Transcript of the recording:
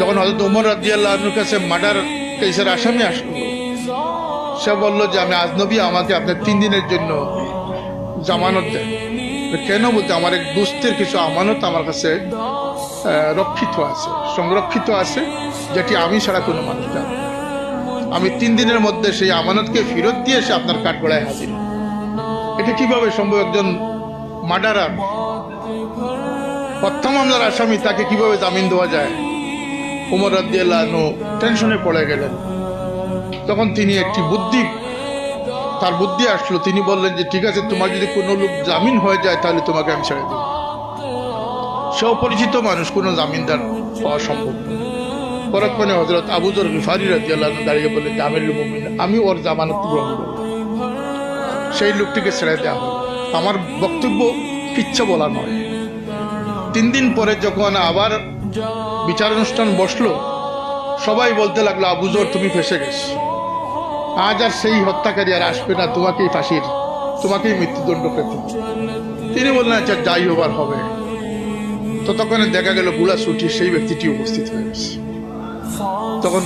যখন হজরত উমর রাজিয়াল্লাহর কাছে মার্ডার কেসের আসামি আসলো, সে বলল যে, আমি আজনবী আমাকে আপনার তিন দিনের জন্য জামানত দেন। কেন বলতে আমার এক দুস্থের কিছু আমানত আমার কাছে রক্ষিত আছে, সংরক্ষিত আছে, যেটি আমি ছাড়া কোনো মানুষ জানে। আমি তিন দিনের মধ্যে সেই আমানতকে ফেরত দিয়ে সে আপনার কাঠগড়ায় হাজির। এটা কীভাবে সম্ভব? একজন মার্ডারার হত্যা মামলার আসামি তাকে কীভাবে জামিন দেওয়া যায়? উমর রাদিয়াল্লাহু আনহু টেনশনে পড়ে গেলেন। তখন তিনি একটি বুদ্ধি, তার বুদ্ধি আসলো। তিনি বললেন যে, ঠিক আছে, তোমার যদি কোনো লোক জামিন হয়ে যায়, তাহলে তোমাকে আমি ছেড়ে দেবো। সে অপরিচিত মানুষ, কোনো জামিনদার পাওয়া সম্ভব পরক্ষণে হজরত আবুজর গিফারি রাজিয়াল্লাহ দাঁড়িয়ে বললেন যে আমির মুমিন, আমি ওর জামানত গ্রহণ করব। সেই লোকটিকে ছেড়ে দেওয়া আমার বক্তব্য কিচ্ছা বলা নয়। তিন দিন পরে যখন আবার বিচার অনুষ্ঠান বসল। সবাই বলতে লাগল আবুজোর তুমি ফেসে গেছ। আজ আর সেই হত্যাকারী আর আসবে না, তোমাকেই ফাঁসির, তোমাকেই মৃত্যুদণ্ড পেত তিনি বললেন আচ্ছা যাই হবার হবে। ততক্ষণে দেখা গেল, গুলা সুঠি সেই ব্যক্তিটি উপস্থিত হয়ে গেছে। তখন